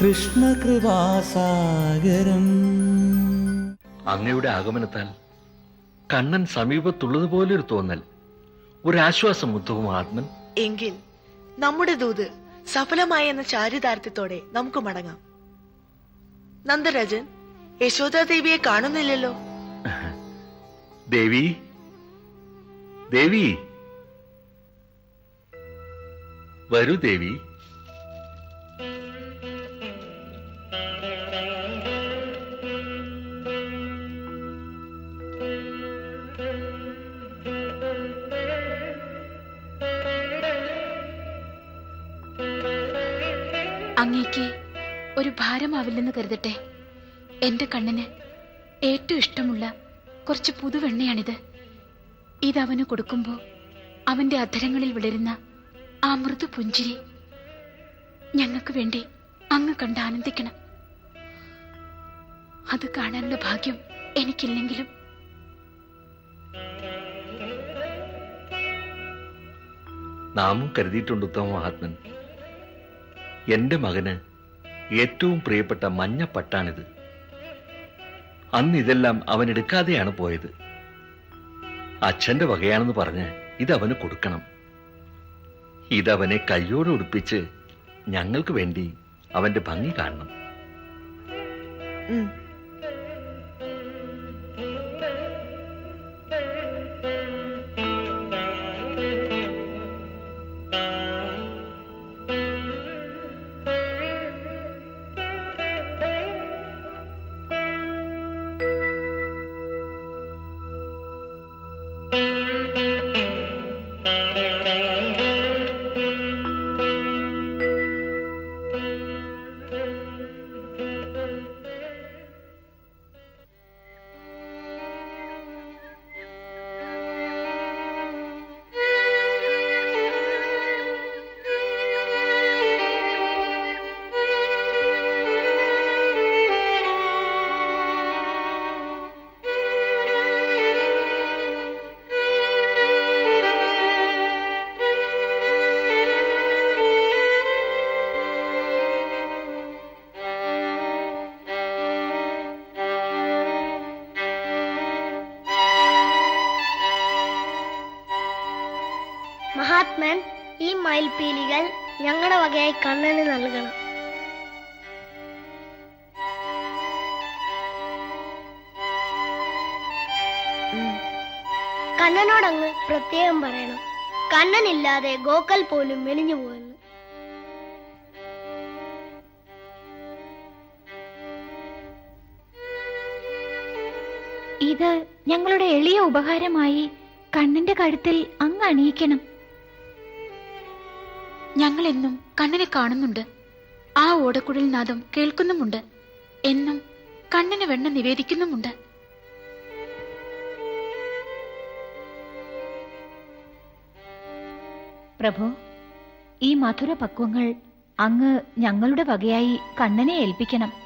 കൃഷ്ണകൃപാസാഗരം അങ്ങയുടെ ആഗമനത്താൽ കണ്ണൻ സമീപത്തുള്ളതുപോലെ ഒരു തോന്നൽ. ഒരാശ്വാസം ഉദ്ധവും ആത്മൻ. എങ്കിൽ നമ്മുടെ ദൂത് സഫലമായി എന്ന ചാരിതാർത്ഥ്യത്തോടെ നമുക്ക് മടങ്ങാം. നന്ദരാജൻ യശോദാദേവിയെ കാണുന്നില്ലല്ലോ? ദേവി ദേവി. വരൂ ദേവി. അങ്ങേക്ക് ഒരു ഭാരമാവില്ലെന്ന് കരുതട്ടെ. എന്റെ കണ്ണിന് ഏറ്റവും ഇഷ്ടമുള്ള കുറച്ച് പുതുവെണ്ണയാണിത്. ഇത് അവന് കൊടുക്കുമ്പോ അവന്റെ അധരങ്ങളിൽ വിളരുന്ന ആ മൃദു പുഞ്ചിരി ഞങ്ങൾക്ക് വേണ്ടി അങ്ങ് കണ്ട് ആനന്ദിക്കണം. അത് കാണാനുള്ള ഭാഗ്യം എനിക്കില്ലെങ്കിലും. നാമും കരുതിയിട്ടുണ്ട് ഉത്തമ ആത്മൻ എന്റെ മകന് ഏറ്റവും പ്രിയപ്പെട്ട മഞ്ഞ പട്ടാണിത്. അന്ന് ഇതെല്ലാം അവൻ എടുക്കാതെയാണ് പോയത്. അച്ഛന്റെ വകയാണെന്ന് പറഞ്ഞ് ഇതവന് കൊടുക്കണം. ഇതവനെ കയ്യോടെ ഉടുപ്പിച്ച് ഞങ്ങൾക്ക് വേണ്ടി അവന്റെ ഭംഗി കാണണം. കണ്ണന് നൽകണം. കണ്ണനോടങ്ങ് പ്രത്യേകം പറയണം. കണ്ണനില്ലാതെ ഗോക്കൽ പോലും മെലിഞ്ഞു പോകുന്നു. ഇത് ഞങ്ങളുടെ എളിയ ഉപകാരമായി കണ്ണന്റെ കഴുത്തിൽ അങ്ങ് അണിയിക്കണം. ഞങ്ങൾ എന്നും കണ്ണനെ കാണുന്നുണ്ട്. ആ ഓടക്കുഴൽ നാദം കേൾക്കുന്നുമുണ്ട്. എന്നും കണ്ണന് വെണ്ണ നിവേദിക്കുന്നുമുണ്ട്. പ്രഭു ഈ മധുര പക്വങ്ങൾ അങ്ങ് ഞങ്ങളുടെ വകയായി കണ്ണനെ ഏൽപ്പിക്കണം.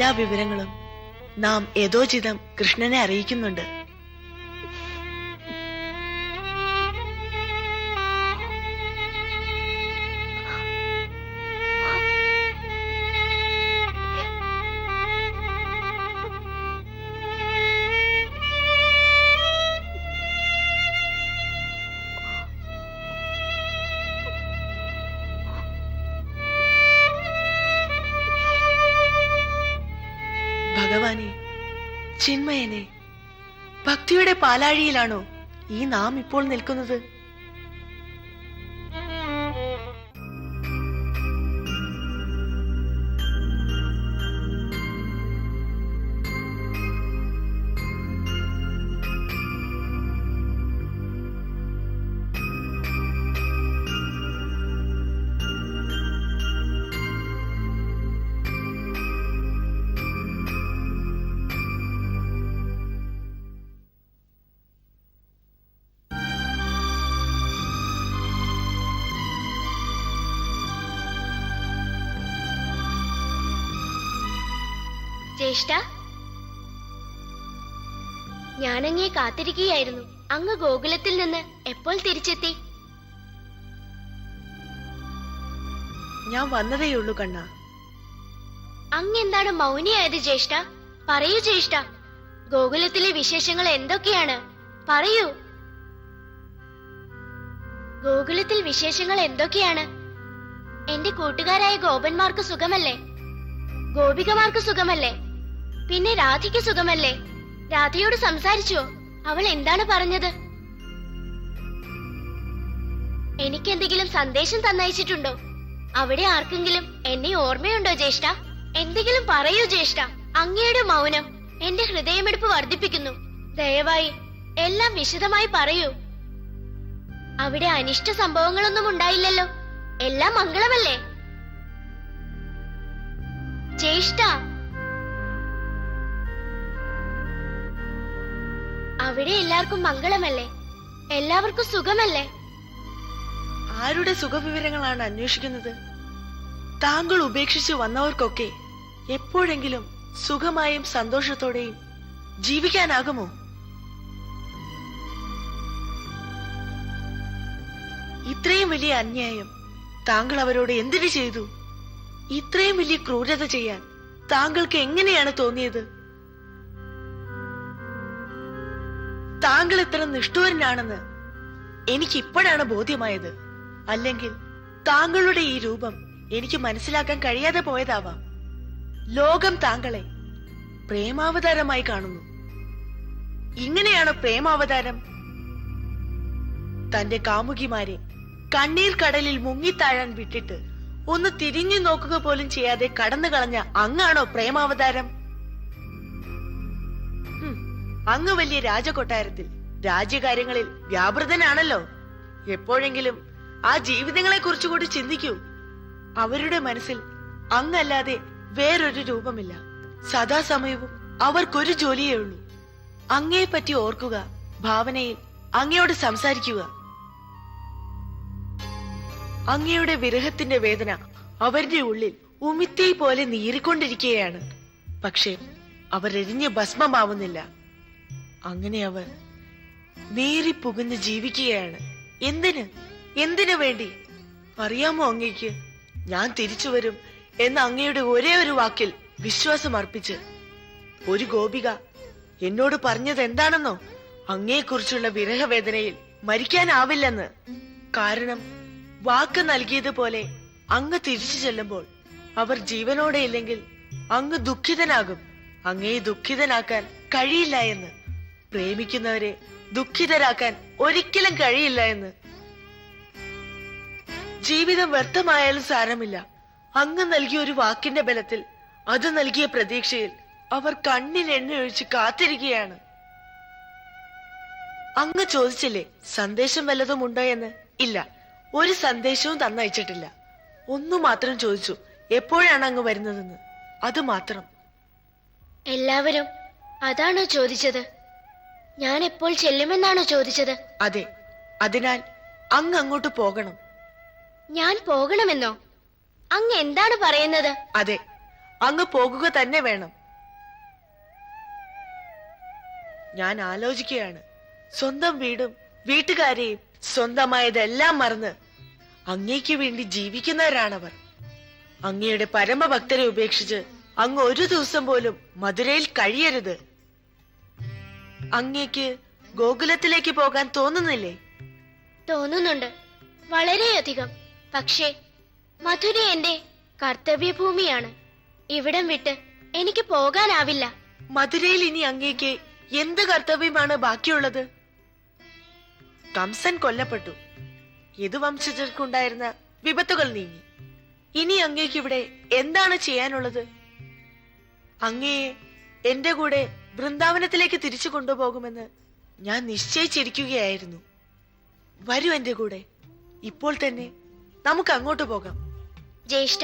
എല്ലാ വിവരങ്ങളും നാം യഥോചിതം കൃഷ്ണനെ അറിയിക്കുന്നുണ്ട്. ചിന്മയനെ ഭക്തിയുടെ പാലാഴിയിലാണോ ഈ നാം ഇപ്പോൾ നിൽക്കുന്നത്? ജ്യേഷ്ഠ ഞാനങ്ങേ കാത്തിരിക്കുകയായിരുന്നു. അങ്ങ് ഗോകുലത്തിൽ നിന്ന് എപ്പോൾ തിരിച്ചെത്തി? ഞാൻ വന്നതേയുള്ളൂ കണ്ണ. അങ്ങ് എന്താണ് മൗനിയായത് ജ്യേഷ്ഠ? പറയൂ ജ്യേഷ്ഠ. ഗോകുലത്തിലെ വിശേഷങ്ങൾ എന്തൊക്കെയാണ്? പറയൂ. ഗോകുലത്തിൽ വിശേഷങ്ങൾ എന്തൊക്കെയാണ്? എന്റെ കൂട്ടുകാരായ ഗോപന്മാർക്ക് സുഖമല്ലേ? ഗോപികമാർക്ക് സുഖമല്ലേ? പിന്നെ രാധയ്ക്ക് സുഖമല്ലേ? രാധയോട് സംസാരിച്ചോ? അവൾ എന്താണ് പറഞ്ഞത്? എനിക്ക് എന്തെങ്കിലും സന്ദേശം തന്നയച്ചിട്ടുണ്ടോ? അവിടെ ആർക്കെങ്കിലും എന്നെ ഓർമ്മയുണ്ടോ ജ്യേഷ്ഠ? എന്തെങ്കിലും പറയൂ ജ്യേഷ്ഠ. അങ്ങയുടെ മൗനം എന്റെ ഹൃദയമെടുപ്പ് വർദ്ധിപ്പിക്കുന്നു. ദയവായി എല്ലാം വിശദമായി പറയൂ. അവിടെ അനിഷ്ട സംഭവങ്ങളൊന്നും ഉണ്ടായില്ലല്ലോ. എല്ലാം മംഗളമല്ലേ? ജ്യേഷ്ഠ അവിടെ എല്ലാവർക്കും മംഗളമല്ലേ? എല്ലാവർക്കും സുഖമല്ലേ? ആരുടെ സുഖവിവരങ്ങളാണ് അന്വേഷിക്കുന്നത്? താങ്കൾ ഉപേക്ഷിച്ച് വന്നവർക്കൊക്കെ എപ്പോഴെങ്കിലും സുഖമായും സന്തോഷത്തോടെയും ജീവിക്കാനാകുമോ? ഇത്രയും വലിയ അന്യായം താങ്കൾ അവരോട് എന്തിനു ചെയ്തു? ഇത്രയും വലിയ ക്രൂരത ചെയ്യാൻ താങ്കൾക്ക് എങ്ങനെയാണ് തോന്നിയത്? താങ്കൾ ഇത്ര നിഷ്ഠൂരനാണെന്ന് എനിക്ക് ഇപ്പോഴാണ് ബോധ്യമായത്. അല്ലെങ്കിൽ താങ്കളുടെ ഈ രൂപം എനിക്ക് മനസ്സിലാക്കാൻ കഴിയാതെ പോയതാവാം. ലോകം താങ്കളെ പ്രേമാവതാരമായി കാണുന്നു. ഇങ്ങനെയാണോ പ്രേമാവതാരം? തന്റെ കാമുകിമാരെ കണ്ണീർ കടലിൽ മുങ്ങിത്താഴാൻ വിട്ടിട്ട് ഒന്ന് തിരിഞ്ഞു നോക്കുക പോലും ചെയ്യാതെ കടന്നു കളഞ്ഞ അങ്ങാണോ പ്രേമാവതാരം? അങ്ങ് വലിയ രാജകൊട്ടാരത്തിൽ. രാജ്യകാര്യങ്ങളിൽ വ്യാപൃതനാണല്ലോ. എപ്പോഴെങ്കിലും ആ ജീവിതങ്ങളെ കുറിച്ച് കൂടി ചിന്തിക്കൂ. അവരുടെ മനസ്സിൽ അങ്ങല്ലാതെ വേറൊരു രൂപമില്ല. സദാസമയവും അവർക്കൊരു ജോലിയേ ഉള്ളൂ. അങ്ങയെ പറ്റി ഓർക്കുക ഭാവനയിൽ അങ്ങയോട് സംസാരിക്കുക. അങ്ങയുടെ വിരഹത്തിന്റെ വേദന അവരുടെ ഉള്ളിൽ ഉമിത്തേ പോലെ നീറിക്കൊണ്ടിരിക്കുകയാണ്. പക്ഷേ അവർ എരിഞ്ഞ് ഭസ്മമാവുന്നില്ല. അങ്ങനെ അവർ പുകഞ്ഞ് ജീവിക്കുകയാണ്. എന്തിന്? എന്തിനു വേണ്ടി? അറിയാമോ അങ്ങയ്ക്ക്? ഞാൻ തിരിച്ചു വരും എന്ന് അങ്ങയുടെ ഒരേ ഒരു വാക്കിൽ വിശ്വാസം അർപ്പിച്ച് ഒരു ഗോപിക എന്നോട് പറഞ്ഞത് എന്താണെന്നോ? അങ്ങയെക്കുറിച്ചുള്ള വിരഹവേദനയിൽ മരിക്കാനാവില്ലെന്ന്. കാരണം വാക്ക് നൽകിയതുപോലെ അങ്ങ് തിരിച്ചു ചെല്ലുമ്പോൾ അവർ ജീവനോടെ ഇല്ലെങ്കിൽ അങ്ങ് ദുഃഖിതനാകും. അങ്ങയെ ദുഃഖിതനാക്കാൻ കഴിയില്ല എന്ന്. പ്രേമിക്കുന്നവരെ ദുഃഖിതരാക്കാൻ ഒരിക്കലും കഴിയില്ല എന്ന്. ജീവിതം വ്യർത്ഥമായാലും സാരമില്ല. അങ്ങ് നൽകിയ ഒരു വാക്കിന്റെ ബലത്തിൽ അത് നൽകിയ പ്രതീക്ഷയിൽ അവർ കണ്ണിൽ എണ്ണയൊഴിച്ച് കാത്തിരിക്കുകയാണ്. അങ്ങ് ചോദിച്ചില്ലേ സന്ദേശം വല്ലതും ഉണ്ടോ എന്ന്? ഇല്ല. ഒരു സന്ദേശവും തന്നയച്ചിട്ടില്ല. ഒന്നു മാത്രം ചോദിച്ചു എപ്പോഴാണ് അങ്ങ് വരുന്നതെന്ന്? അത് മാത്രം. എല്ലാവരും അതാണോ ചോദിച്ചത്? ഞാൻ എപ്പോൾ ചെല്ലുമെന്നാണോ ചോദിച്ചത്? അതെ അതിനാൽ അങ്ങ് അങ്ങോട്ട് പോകണം. ഞാൻ പോകണമെന്നോ? അങ്ങ് എന്താണ് പറയുന്നത്? അതെ അങ്ങ് പോകുക തന്നെ വേണം. ഞാൻ ആലോചിക്കുകയാണ്. സ്വന്തം വീടും വീട്ടുകാരെയും സ്വന്തമായതെല്ലാം മറന്ന് അങ്ങേക്ക് വേണ്ടി ജീവിക്കുന്നവരാണവർ. അങ്ങയുടെ പരമഭക്തരെ ഉപേക്ഷിച്ച് അങ്ങ് ഒരു ദിവസം പോലും മധുരയിൽ കഴിയരുത്. അങ്ങേക്ക് ഗോകുലത്തിലേക്ക് പോകാൻ തോന്നുന്നില്ലേ? തോന്നുന്നുണ്ട്. വളരെയധികം. പക്ഷേ മധുര എന്റെ കർത്തവ്യഭൂമിയാണ്. ഇവിടം വിട്ട് എനിക്ക് പോകാനാവില്ല. മധുരയിൽ ഇനി അങ്ങേക്ക് എന്ത് കർത്തവ്യമാണ് ബാക്കിയുള്ളത്? കംസൻ കൊല്ലപ്പെട്ടു. യദുവംശജർക്കുണ്ടായിരുന്ന വിപത്തുകൾ നീങ്ങി. ഇനി അങ്ങേക്ക് ഇവിടെ എന്താണ് ചെയ്യാനുള്ളത്? അങ്ങയെ എന്റെ കൂടെ വൃന്ദാവനത്തിലേക്ക് തിരിച്ചു കൊണ്ടുപോകുമെന്ന് ഞാൻ നിശ്ചയിച്ചിരിക്കുകയായിരുന്നു. വരൂ എന്റെ കൂടെ. ഇപ്പോൾ തന്നെ നമുക്ക് അങ്ങോട്ട് പോകാം. ജ്യേഷ്ഠ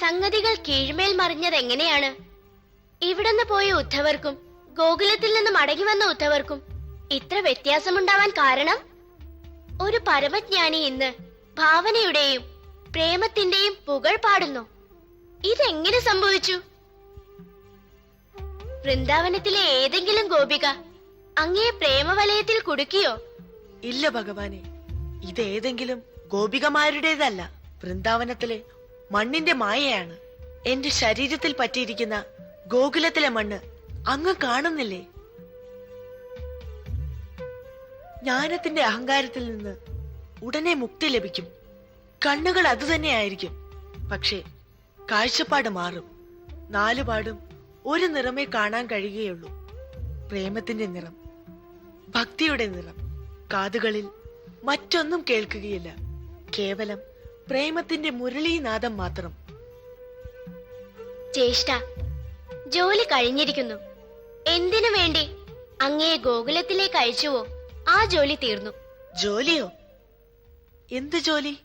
സംഗതികൾ കീഴ്മേൽ മറിഞ്ഞത് എങ്ങനെയാണ്? ഇവിടുന്ന് പോയ ഉദ്ധവർക്കും ഗോകുലത്തിൽ നിന്ന് മടങ്ങി വന്ന ഉദ്ധവർക്കും ഇത്ര വ്യത്യാസമുണ്ടാവാൻ കാരണം? ഒരു പരമജ്ഞാനി ഇന്ന് ഭാവനയുടെയും പ്രേമത്തിന്റെയും പുകൾ പാടുന്നു. ഇതെങ്ങനെ സംഭവിച്ചു? വൃന്ദാവനത്തിലെ ഏതെങ്കിലും ഗോപിക അങ്ങേ പ്രേമവലയത്തിൽ കുടുക്കിയോ? ഇല്ല ഭഗവാനെ ഇതേതെങ്കിലും ഗോപികമാരുടേതല്ല. വൃന്ദാവനത്തിലെ മണ്ണിന്റെ മായയാണ്. എന്റെ ശരീരത്തിൽ പറ്റിയിരിക്കുന്ന ഗോകുലത്തിലെ മണ്ണ് അങ്ങ് കാണുന്നില്ലേ? ജ്ഞാനത്തിന്റെ അഹങ്കാരത്തിൽ നിന്ന് ഉടനെ മുക്തി ലഭിക്കും. കണ്ണുകൾ അതുതന്നെയായിരിക്കും. പക്ഷേ കാഴ്ചപ്പാട് മാറും. നാലുപാടും ഒരു നിറമേ കാണാൻ കഴിയുകയുള്ളൂ. പ്രേമത്തിന്റെ നിറം ഭക്തിയുടെ നിറം കാതുകളിൽ മറ്റൊന്നും കേൾക്കുകയില്ല. കേവലം പ്രേമത്തിന്റെ മുരളീനാദം മാത്രം. ചേഷ്ട ജോലി കഴിഞ്ഞിരിക്കുന്നു. എന്തിനു വേണ്ടി? അങ്ങയെ ഗോകുലത്തിലേക്ക് അയച്ചുവോ? ആ ജോലി തീർന്നു. ജോലിയോ? എന്ത് ജോലി?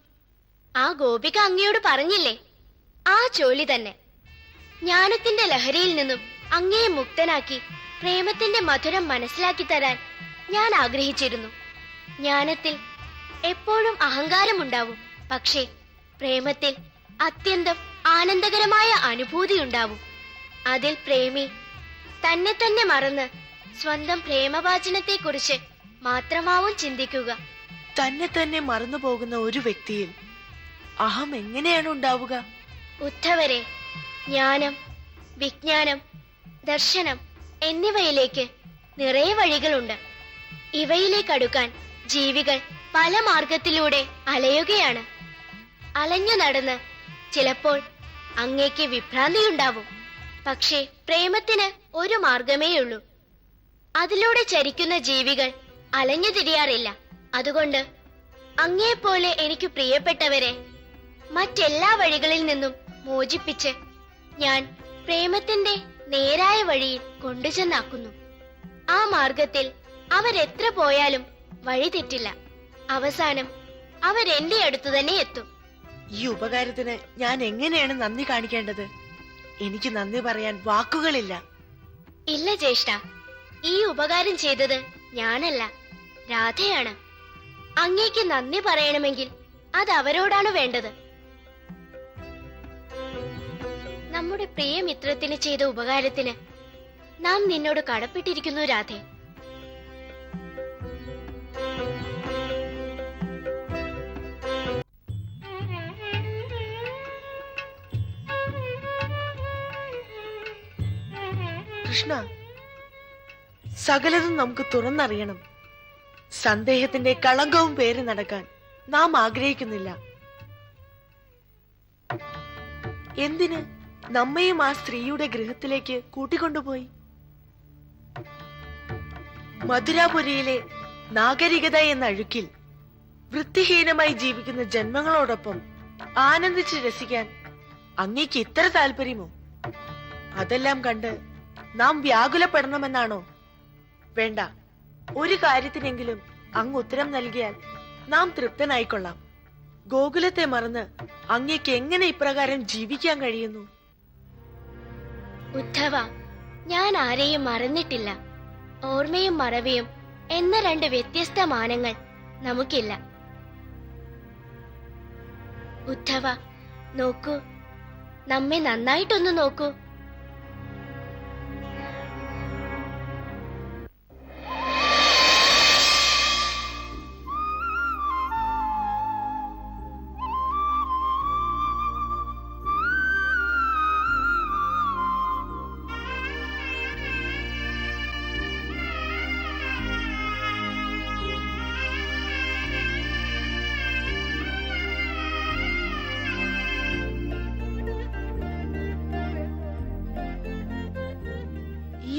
ആ ഗോപിക അങ്ങയോട് പറഞ്ഞില്ലേ? ആ ജോലി തന്നെ. ജ്ഞാനത്തിന്റെ ലഹരിയിൽ നിന്നും അങ്ങയെ മുക്തനാക്കി പ്രേമത്തിന്റെ മധുരം മനസ്സിലാക്കി തരാൻ ഞാൻ ആഗ്രഹിച്ചിരുന്നു. ജ്ഞാനത്തിൽ എപ്പോഴും അഹങ്കാരമുണ്ടാവും പക്ഷേ പ്രേമത്തിൽ അത്യന്തം ആനന്ദകരമായ അനുഭൂതി ഉണ്ടാവും അതിൽ പ്രേമി തന്നെ തന്നെ മറന്ന് സ്വന്തം പ്രേമവാചനത്തെക്കുറിച്ച് മാത്രമാവും ചിന്തിക്കുക. തന്നെ തന്നെ മറന്നു പോകുന്ന ഒരു വ്യക്തിയിൽ അഹം എങ്ങനെയാണ് ഉണ്ടാവുക? ഉദ്ധവരെ ജ്ഞാനം വിജ്ഞാനം ദർശനം എന്നിവയിലേക്ക് നിറയെ വഴികളുണ്ട്. ഇവയിലേക്ക് അടുക്കാൻ ജീവികൾ പല മാർഗത്തിലൂടെ അലയുകയാണ്. അലഞ്ഞു നടന്ന് ചിലപ്പോൾ അങ്ങേക്ക് വിഭ്രാന്തിയുണ്ടാവും. പക്ഷേ പ്രേമത്തിന് ഒരു മാർഗമേയുള്ളൂ അതിലൂടെ ചരിക്കുന്ന ജീവികൾ അലഞ്ഞു തിരിയാറില്ല. അതുകൊണ്ട് അങ്ങേപ്പോലെ എനിക്ക് പ്രിയപ്പെട്ടവരെ മറ്റെല്ലാ വഴികളിൽ നിന്നും മോചിപ്പിച്ച് ഞാൻ പ്രേമത്തിന്റെ നേരായ വഴിയിൽ കൊണ്ടുചെന്നാക്കുന്നു. ആ മാർഗത്തിൽ അവരെത്ര പോയാലും വഴി തെറ്റില്ല. അവസാനം അവരെന്റെ അടുത്തു തന്നെ എത്തും. ഈ ഉപകാരത്തിന് ഞാൻ എങ്ങനെയാണ് നന്ദി കാണിക്കേണ്ടത്? എനിക്ക് നന്ദി പറയാൻ വാക്കുകളില്ല. ഇല്ല ജ്യേഷ്ഠ. ഈ ഉപകാരം ചെയ്തത് ഞാനല്ല. രാധയാണ്. അങ്ങേക്ക് നന്ദി പറയണമെങ്കിൽ അത് അവരോടാണ് വേണ്ടത്. നമ്മുടെ പ്രിയമിത്രത്തിന് ചെയ്ത ഉപകാരത്തിന് നാം നിന്നോട് കടപ്പെട്ടിരിക്കുന്നു രാധേ. കൃഷ്ണ സകലതും നമുക്ക് തുറന്നറിയണം. സന്ദേഹത്തിന്റെ കളങ്കവും പേര് നടക്കാൻ നാം ആഗ്രഹിക്കുന്നില്ല. എന്തിന്? നമ്മയും ആ സ്ത്രീയുടെ ഗൃഹത്തിലേക്ക് കൂട്ടിക്കൊണ്ടുപോയി. മധുരാപുരിയിലെ നാഗരികത എന്ന അഴുക്കിൽ വൃത്തിഹീനമായി ജീവിക്കുന്ന ജന്മങ്ങളോടൊപ്പം ആനന്ദിച്ച് രസിക്കാൻ അങ്ങേക്ക് ഇത്ര താല്പര്യമോ? അതെല്ലാം കണ്ട് നാം വ്യാകുലപ്പെടണമെന്നാണോ? വേണ്ട ഒരു കാര്യത്തിനെങ്കിലും അങ്ങ് ഉത്തരം നൽകിയാൽ നാം തൃപ്തനായിക്കൊള്ളാം. ഗോകുലത്തെ മറന്ന് അങ്ങേക്ക് എങ്ങനെ ഇപ്രകാരം ജീവിക്കാൻ കഴിയുന്നു? ഉദ്ധവ ഞാൻ ആരെയും മറന്നിട്ടില്ല. ഓർമ്മയും മറവിയും എന്ന രണ്ട് വ്യത്യസ്ത മാനങ്ങൾ നമുക്കില്ല. ഉദ്ധവ നോക്കൂ. നമ്മെ നന്നായിട്ടൊന്ന് നോക്കൂ.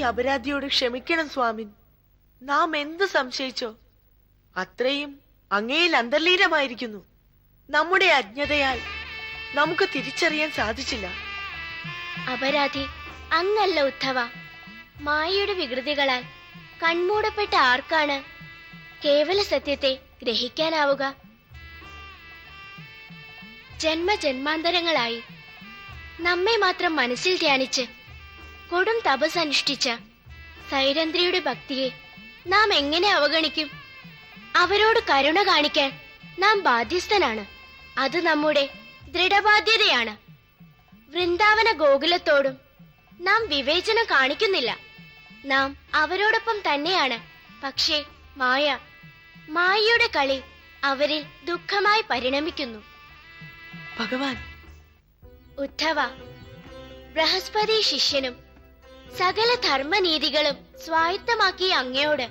അപരാധിയോട് ക്ഷമിക്കണം സ്വാമിൻ നാം എന്ത് സംശയിച്ചോ അത്രയും അങ്ങയിൽ അന്തർലീനമായിരിക്കുന്നു. നമ്മുടെ അജ്ഞതയാൽ നമുക്ക് തിരിച്ചറിയാൻ സാധിച്ചില്ല. അപരാധി അങ്ങല്ല ഉദ്ധവ. മായയുടെ വികൃതികളാൽ കൺമൂടപ്പെട്ട ആർക്കാണ് കേവല സത്യത്തെ ഗ്രഹിക്കാനാവുക? ജന്മജന്മാന്തരങ്ങളായി നമ്മെ മാത്രം മനസ്സിൽ ധ്യാനിച്ച് കൊടും തപസ് അനുഷ്ഠിച്ച സൈരന്ധ്രിയുടെ ഭക്തിയെ നാം എങ്ങനെ അവഗണിക്കും? അവരോട് കരുണ കാണിക്കാൻ നാം ബാധ്യസ്ഥനാണ്. അത് നമ്മുടെ ദൃഢബാധ്യതയാണ്. വൃന്ദാവന ഗോകുലത്തോടും നാം വിവേചനം കാണിക്കുന്നില്ല. നാം അവരോടൊപ്പം തന്നെയാണ്. പക്ഷേ മായ മായയുടെ കളി അവരിൽ ദുഃഖമായി പരിണമിക്കുന്നു. ഭഗവാൻ. ഉദ്ധവ ബൃഹസ്പതി ശിഷ്യനും സകല ധർമ്മനീതികളും സ്വായത്തമാക്കിയ അങ്ങയോട്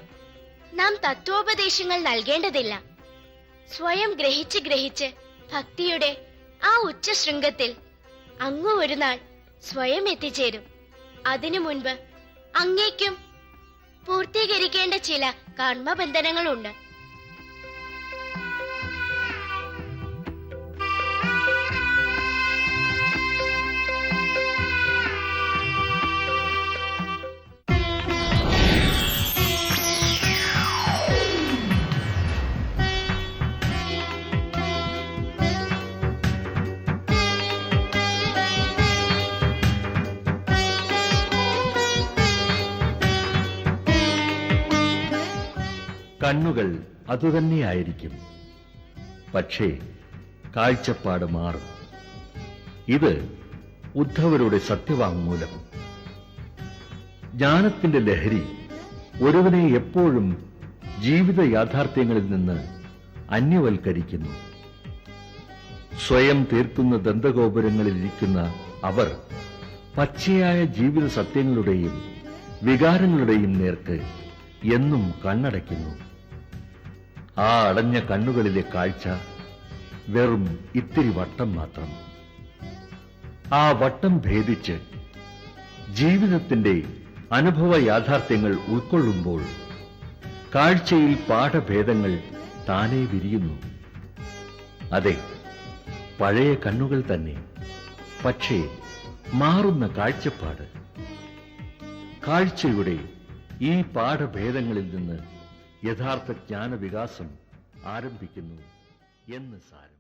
നാം തത്വോപദേശങ്ങൾ നൽകേണ്ടതില്ല. സ്വയം ഗ്രഹിച്ച് ഗ്രഹിച്ച് ഭക്തിയുടെ ആ ഉച്ച ശൃംഗത്തിൽ അങ്ങ് ഒരു നാൾ സ്വയം എത്തിച്ചേരും. അതിനു മുൻപ് അങ്ങേക്കും പൂർത്തീകരിക്കേണ്ട ചില കർമ്മബന്ധനങ്ങളുണ്ട്. കണ്ണുകൾ അതുതന്നെയായിരിക്കും. പക്ഷേ കാഴ്ചപ്പാട് മാറും. ഇത് ഉദ്ധവരുടെ സത്യവാങ്മൂലം. ജ്ഞാനത്തിന്റെ ലഹരി ഒരുവനെ എപ്പോഴും ജീവിത യാഥാർത്ഥ്യങ്ങളിൽ നിന്ന് അന്യവൽക്കരിക്കുന്നു. സ്വയം തീർക്കുന്ന ദന്തഗോപുരങ്ങളിലിരിക്കുന്ന അവർ പച്ചയായ ജീവിത സത്യങ്ങളുടെയും വികാരങ്ങളുടെയും നേർക്ക് എന്നും കണ്ണടയ്ക്കുന്നു. ആ അടഞ്ഞ കണ്ണുകളിലെ കാഴ്ച വെറും ഇത്തിരി വട്ടം മാത്രം. ആ വട്ടം ഭേദിച്ച് ജീവിതത്തിന്റെ അനുഭവ യാഥാർത്ഥ്യങ്ങൾ ഉൾക്കൊള്ളുമ്പോൾ കാഴ്ചയിൽ പാഠഭേദങ്ങൾ താനേ വിരിയുന്നു. അതെ പഴയ കണ്ണുകൾ തന്നെ പക്ഷേ മാറുന്ന കാഴ്ചപ്പാട്. കാഴ്ചയുടെ ഈ പാഠഭേദങ്ങളിൽ നിന്ന് യഥാർത്ഥ ജ്ഞാനവികാസം ആരംഭിക്കുന്നു എന്ന് സാരം.